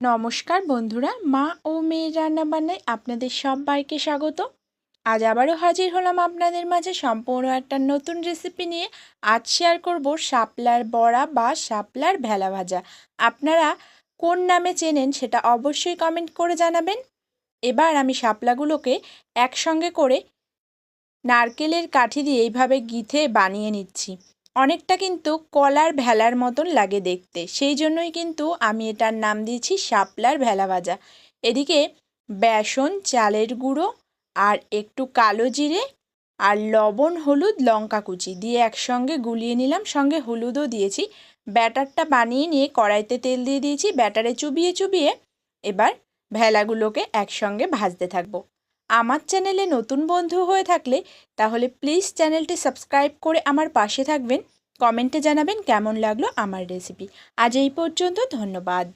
নমস্কার বন্ধুরা, মা ও মেয়ের রান্নাবান্নায় আপনাদের সবাইকে স্বাগত। আজ আবারও হাজির হলাম আপনাদের মাঝে সম্পূর্ণ একটা নতুন রেসিপি নিয়ে। আজ শেয়ার করব শাপলার বড়া বা শাপলার ভেলা ভাজা। আপনারা কোন নামে চেনেন সেটা অবশ্যই কমেন্ট করে জানাবেন। এবার আমি শাপলাগুলোকে একসঙ্গে করে নারকেলের কাঠি দিয়ে এইভাবে গিথে বানিয়ে নিচ্ছি। অনেকটা কিন্তু কলার ভেলার মতন লাগে দেখতে। সেই জন্যই কিন্তু আমি এটার নাম দিয়েছি শাপলার ভেলা ভাজা। এদিকে বেসন, চালের গুঁড়ো, আর একটু কালো জিরে, আর লবণ, হলুদ, লঙ্কা কুচি দিয়ে একসঙ্গে গুলিয়ে নিলাম। সঙ্গে হলুদও দিয়েছি। ব্যাটারটা বানিয়ে নিয়ে কড়াইতে তেল দিয়ে দিয়েছি। ব্যাটারে চুবিয়ে চুবিয়ে এবার ভেলাগুলোকে একসঙ্গে ভাজতে থাকব। আমার চ্যানেলে নতুন বন্ধু হয়ে থাকলে তাহলে প্লিজ চ্যানেলটি সাবস্ক্রাইব করে আমার পাশে থাকবেন। কমেন্টে জানাবেন কেমন লাগল আমার রেসিপি আজ এই পর্যন্ত ধন্যবাদ।